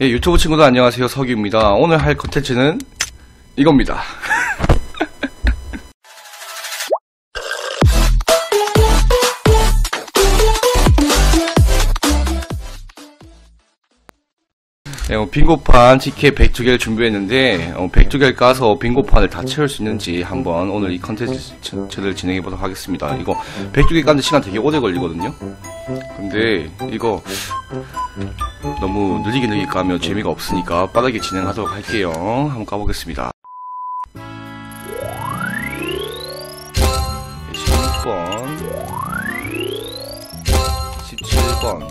예, 유튜브 친구들 안녕하세요. 석유입니다. 오늘 할 컨텐츠는 이겁니다. 네, 어, 빙고판 GK 102개를 준비했는데 어, 102개를 까서 빙고판을 다 채울 수 있는지 한번 오늘 이 컨텐츠를 진행해 보도록 하겠습니다. 이거 102개 까는 시간 되게 오래 걸리거든요. 근데 이거 너무 느리게 느리게 까면 재미가 없으니까 빠르게 진행하도록 할게요. 한번 까보겠습니다. 16번 17번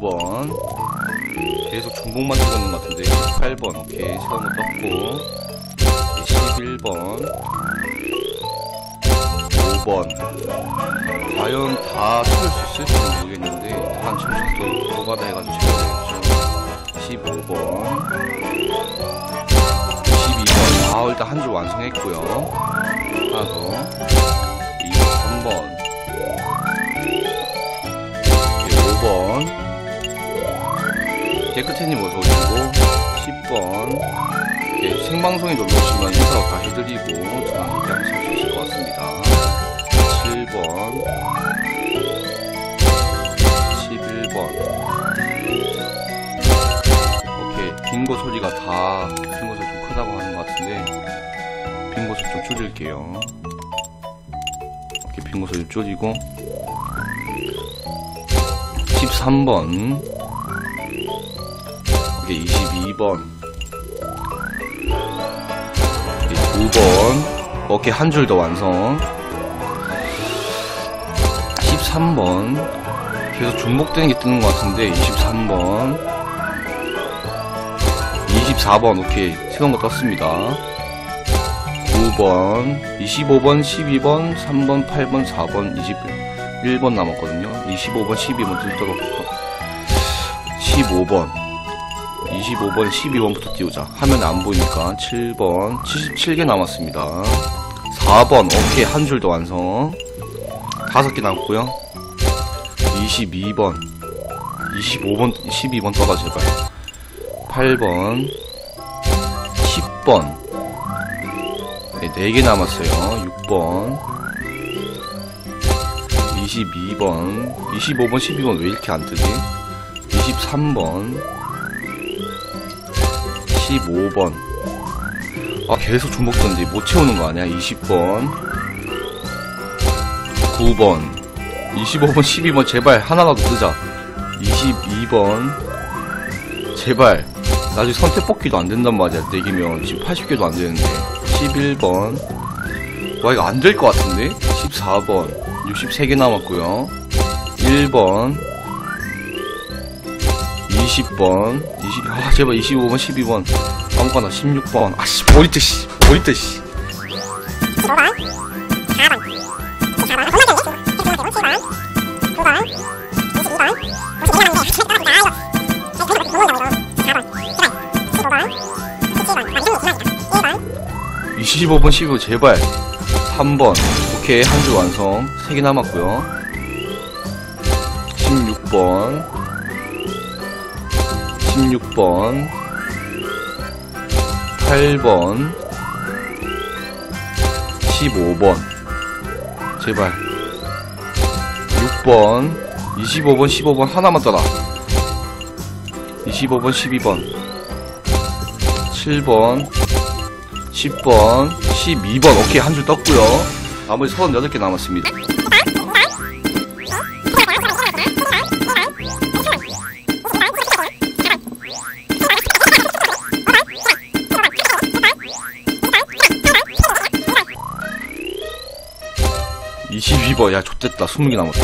19번. 계속 중복만 찍었는 것 같은데. 18번 오케이. 시간도 떴고. 11번 5번. 과연 다 채울 수 있을지 모르겠는데 한 첨수도 노가다 해가지고 채워야겠죠 15번. 22번 아 일단 한 줄 완성했고요. 하나 더. 23번. 5번. 깨끗해님 어서오시고 10번 예, 생방송에 놀러오시면 인사도 다 해드리고 얘기하면 참 좋으실 것 같습니다. 7번. 11번. 오케이. 빙고 소리가 다 빙고 소리 좀 크다고 하는 것 같은데 빙고 소리 좀 줄일게요. 오케이. 빙고 소리 줄이고. 13번. 오케이. 22번 9번. 오케이 한줄 더 완성. 13번. 계속 중복되는 게 뜨는 것 같은데 23번. 24번 오케이. 새로운 거 떴습니다. 9번 25번 12번 3번 8번 4번 21번 남았거든요. 25번 12번 뜰도록 15번 25번 12번부터 띄우자. 화면에 안 보이니까 7번 77개 남았습니다. 4번 오케이. 한줄 더 완성. 5개 남았고요. 22번 25번 12번 떠가 제발. 8번 10번. 네, 4개 남았어요. 6번 22번 25번 12번 왜 이렇게 안 뜨지? 23번 15번. 아 계속 중복되는데 못 채우는 거 아니야? 20번. 9번. 25번 12번. 제발 하나라도 뜨자. 22번. 제발. 나중에 선택 뽑기도 안 된단 말이야. 4개면. 지금 80개도 안 되는데. 11번. 와 이거 안 될 것 같은데? 14번. 63개 남았고요. 1번. 20번 20, 아 제발 25번 12번. 아무거나 16번. 아씨 머리뜨 씨 머리뜨 씨 15번 4번 4번 정말 좋네 7번 9번 22번 52번 나아요 25번 12번 제발. 3번. 오케이 한 줄 완성. 3개 남았고요. 16번 16번 8번 15번. 제발. 6번 25번 15번 하나만 떠라. 25번 12번. 7번 10번 12번. 오케이 한 줄 떴고요. 나머지 38개 남았습니다 22번 야 좆됐다. 20개 남았다.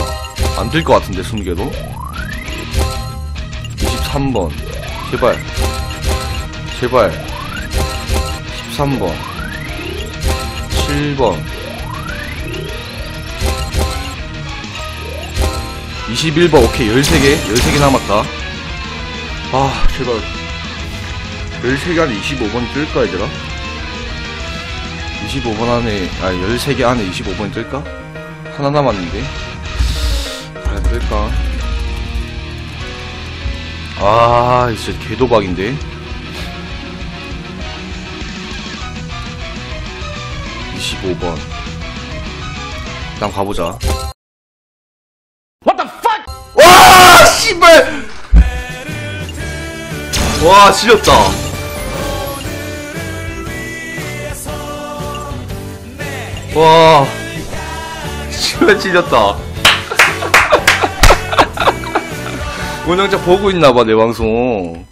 안 될 것 같은데 20개도? 23번. 제발. 제발. 13번. 7번. 21번. 오케이. 13개. 13개 남았다. 아 제발. 13개 안에 25번이 뜰까 얘들아? 25번 안에 아 13개 안에 25번이 뜰까? 하나 남았는데 과연 뜰까? 아, 진짜 개도박인데. 25번. 일단 가보자. What the fuck? 와, 씨발! 와, 지렸다. 와, 씨발 찔렸다. 운영자 보고 있나봐, 내 방송.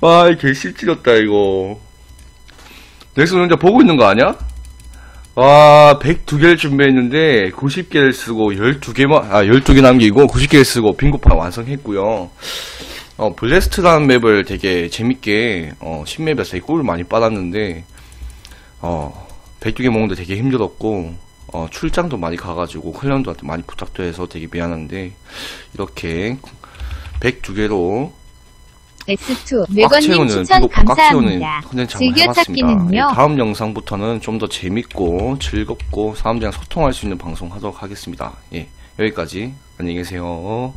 와, 개씨 찔렸다, 이거. 넥스 운영자 보고 있는 거 아니야? 와, 102개를 준비했는데, 90개를 쓰고, 12개만, 아, 12개 남기고, 90개를 쓰고, 빙고판 완성했고요 어, 블레스트라는 맵을 되게 재밌게, 어, 신맵에서 되게 꿀을 많이 빨았는데, 어, 102개 먹는데 되게 힘들었고, 어, 출장도 많이 가가지고, 클랜드한테 많이 부탁도 해서 되게 미안한데, 이렇게, 102개로, X2 꽉 매건님 채우는 추천 감사합니다. 즐겨찾기는요? 예, 다음 영상부터는 좀 더 재밌고 즐겁고 사람들이랑 소통할 수 있는 방송 하도록 하겠습니다. 예, 여기까지 안녕히 계세요.